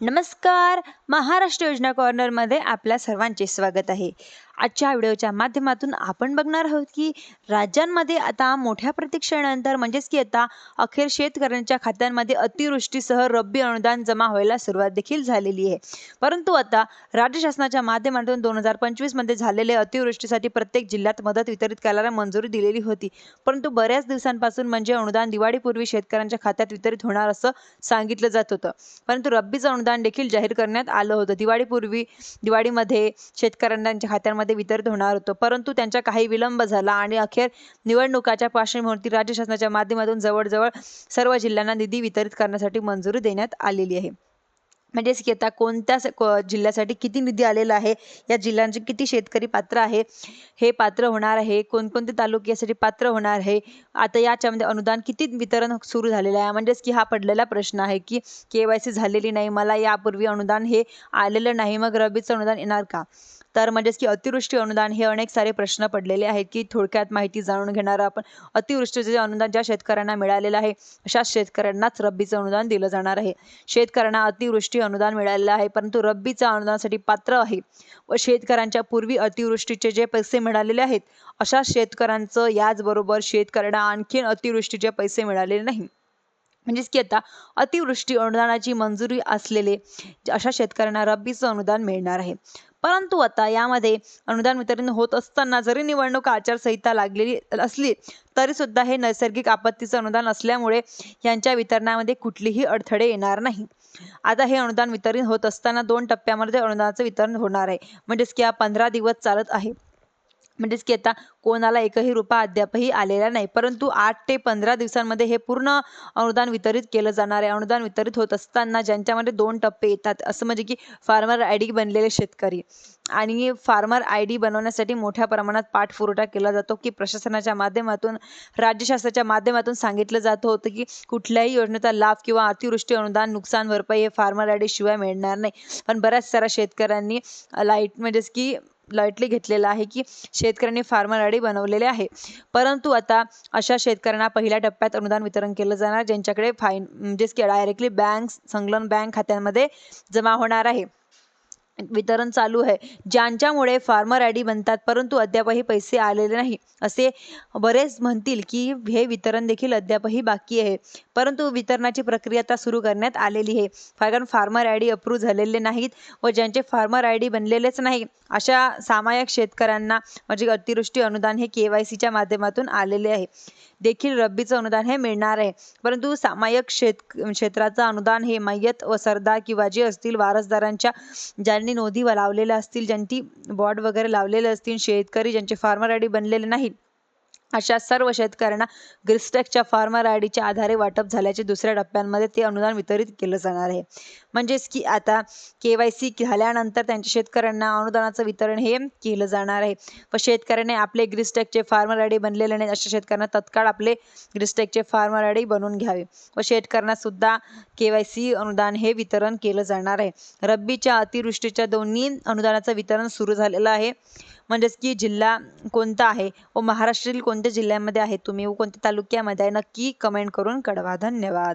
नमस्कार. महाराष्ट्र योजना कॉर्नरमध्ये आपल्या सर्वांचे स्वागत आहे. आजच्या व्हिडिओच्या माध्यमातून आपण बघणार आहोत की राज्यांमध्ये आता मोठ्या प्रतीक्षेनंतर म्हणजेच की आता अखेर शेतकऱ्यांच्या खात्यांमध्ये अतिवृष्टीसह रब्बी अनुदान जमा व्हायला सुरुवात देखील झालेली आहे. परंतु आता राज्य शासनाच्या माध्यमातून दोन हजार पंचवीसमध्ये झालेले अतिवृष्टीसाठी प्रत्येक जिल्ह्यात मदत वितरित करायला मंजुरी दिलेली होती. परंतु बऱ्याच दिवसांपासून म्हणजे अनुदान दिवाळीपूर्वी शेतकऱ्यांच्या खात्यात वितरित होणार असं सांगितलं जात होतं. परंतु रब्बीचं अनुदान देखील जाहीर करण्यात आलं होतं. दिवाळीपूर्वी दिवाळीमध्ये शेतकऱ्यांच्या खात्यांमध्ये वितरित होणार होतं. परंतु त्यांचा काही विलंब झाला आणि अखेर निवडणुकाच्या पार्श्वभूमीवरती राज्य शासनाच्या माध्यमातून जवळजवळ सर्व जिल्ह्यांना निधी वितरित करण्यासाठी मंजुरी देण्यात आलेली आहे. म्हणजेच की आता कोणत्या जिल्ह्यासाठी किती निधी आलेला आहे या जिल्ह्यांचे किती शेतकरी पात्र आहे हे पात्र होणार आहे कोणकोणते तालुके यासाठी पात्र होणार आहे आता याच्यामध्ये अनुदान किती वितरण सुरू झालेलं आहे म्हणजेच की हा पडलेला प्रश्न आहे की के वाय सी झालेली नाही मला यापूर्वी अनुदान हे आलेलं नाही मग रबीचं अनुदान येणार का? तर म्हणजेच की अतिवृष्टी अनुदान हे अनेक सारे प्रश्न पडलेले आहेत की थोडक्यात माहिती जाणून घेणार आपण अतिवृष्टीचे जे अनुदान ज्या शेतकऱ्यांना मिळालेलं आहे अशा शेतकऱ्यांनाच रब्बीचं अनुदान दिलं जाणार आहे. शेतकऱ्यांना अतिवृष्टी अनुदान मिळालेलं आहे परंतु रब्बीचं अनुदानासाठी पात्र आहे. व शेतकऱ्यांच्या पूर्वी अतिवृष्टीचे जे पैसे मिळालेले आहेत अशा शेतकऱ्यांचं याचबरोबर शेतकऱ्यांना आणखीन अतिवृष्टीचे पैसे मिळालेले नाही. म्हणजेच की आता अतिवृष्टी अनुदानाची मंजुरी असलेले अशा शेतकऱ्यांना रब्बीचं अनुदान मिळणार आहे. परंतु आता यामध्ये अनुदान वितरण होत असताना जरी निवडणूक आचारसंहिता लागलेली असली तरी सुद्धा हे नैसर्गिक आपत्तीचं अनुदान असल्यामुळे यांच्या वितरणामध्ये कुठलीही अडथळे येणार नाही. आता हे अनुदान वितरण होत असताना दोन टप्प्यामध्ये अनुदानाचं वितरण होणार आहे. म्हणजेच की हा पंधरा दिवस चालत आहे. म्हणजेच की आता कोणाला एकही रुपया अद्यापही आलेला नाही परंतु आठ ते पंधरा दिवसांमध्ये हे पूर्ण अनुदान वितरित केलं जाणार आहे. अनुदान वितरित होत असताना ज्यांच्यामध्ये दोन टप्पे येतात असं म्हणजे की फार्मर आय डी बनलेले शेतकरी. आणि फार्मर आय डी बनवण्यासाठी मोठ्या प्रमाणात पाठपुरवठा केला जातो की प्रशासनाच्या माध्यमातून राज्य शासनाच्या माध्यमातून सांगितलं जात होतं की कुठल्याही योजनेचा लाभ किंवा अतिवृष्टी अनुदान नुकसान भरपाई हे फार्मर आय डी शिवाय मिळणार नाही. पण बऱ्याच साऱ्या शेतकऱ्यांनी लाइट म्हणजेच की लाईटली घेतलेलं आहे की शेतकऱ्यांनी फार्मर आय बनवलेले आहे. परंतु आता अशा शेतकऱ्यांना पहिल्या टप्प्यात अनुदान वितरण केलं जाणार ज्यांच्याकडे फाईन म्हणजेच की डायरेक्टली बँक संकलन बँक खात्यांमध्ये जमा होणार आहे. वितरण चालू आहे. ज्यांच्यामुळे फार्मर आय डी बनतात परंतु अद्यापही पैसे आलेले नाही. असे बरेच म्हणतील की हे वितरण देखील अद्यापही बाकी आहे. परंतु वितरणाची प्रक्रिया आता सुरू करण्यात आलेली आहे. कारण फार्मर आय डी अप्रूव्ह झालेले नाहीत व ज्यांचे फार्मर आय डी बनलेलेच नाही अशा सामायिक शेतकऱ्यांना म्हणजे अतिवृष्टी अनुदान हे के वाय सीच्या माध्यमातून आलेले आहे. देखील रब्बीचं अनुदान हे मिळणार आहे. परंतु सामायिक शेत क्षेत्राचं अनुदान हे मय्यत व सरदार किंवा जे असतील वारसदारांच्या ज्यांनी नोंदी लावलेल्या असतील ज्यांची बॉर्ड वगैरे लावलेले असतील शेतकरी ज्यांचे फार्मर आय डी बनलेले नाहीत अशा सर्व शेतकऱ्यांना ग्रिस्टेकच्या फार्मर आय डीच्या आधारे वाटप झाल्याचे दुसऱ्या टप्प्यांमध्ये ते अनुदान वितरित केलं जाणार आहे. म्हणजेच की आता के वाय सी झाल्यानंतर त्यांच्या शेतकऱ्यांना अनुदानाचं वितरण हे केलं जाणार आहे. व शेतकऱ्याने आपले ग्रिस्टेकचे फार्मर आय डी बनलेले नाही अशा शेतकऱ्यांना तत्काळ आपले ग्रिस्टेकचे फार्मर आय डी बनवून घ्यावे. व शेतकऱ्यांना सुद्धा के वाय सी अनुदान हे वितरण केलं जाणार आहे. रब्बीच्या अतिवृष्टीच्या दोन्ही अनुदानाचं वितरण सुरू झालेलं आहे. म्हणजेच की जिल्हा कोणता आहे व महाराष्ट्रातील कोणत्या जिल्ह्यामध्ये आहे? तुम्ही व कोणत्या तालुक्यामध्ये आहे? नक्की कमेंट करून कळवा. धन्यवाद.